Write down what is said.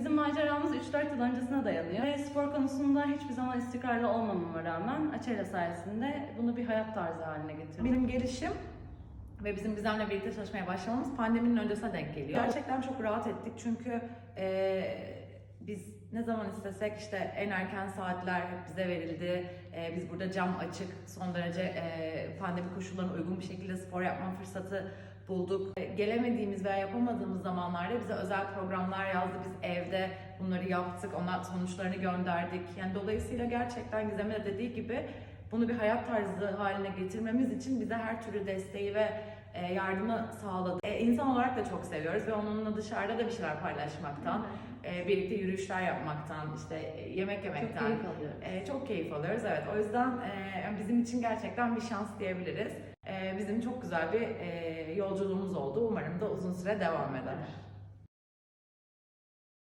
Bizim maceramız 3-4 yıl öncesine dayanıyor. Ve spor konusunda hiçbir zaman istikrarlı olmamama rağmen Açela sayesinde bunu bir hayat tarzı haline getirdim. Benim gelişim ve bizim Gizem'le birlikte çalışmaya başlamamız pandeminin öncesine denk geliyor. Gerçekten çok rahat ettik çünkü eee, biz ne zaman istesek işte en erken saatler hep bize verildi. Eee, biz burada cam açık, son derece eee, pandemi koşullarına uygun bir şekilde spor yapma fırsatı bulduk. E, Gelemediğimiz veya yapamadığımız zamanlarda bize özel programlar yazdı. Biz evde yaptık, ona sonuçlarını gönderdik. Yani dolayısıyla gerçekten Gizem'in de dediği gibi bunu bir hayat tarzı haline getirmemiz için bize her türlü desteği ve e, yardımı sağladı. E, insan olarak da çok seviyoruz ve onunla dışarıda da bir şeyler paylaşmaktan, e, birlikte yürüyüşler yapmaktan, işte e, yemek Çok yemekten keyif alıyoruz. e, çok keyif alıyoruz. Evet, o yüzden e, bizim için gerçekten bir şans diyebiliriz. E, bizim çok güzel bir e, yolculuğumuz oldu. Umarım da uzun süre devam eder.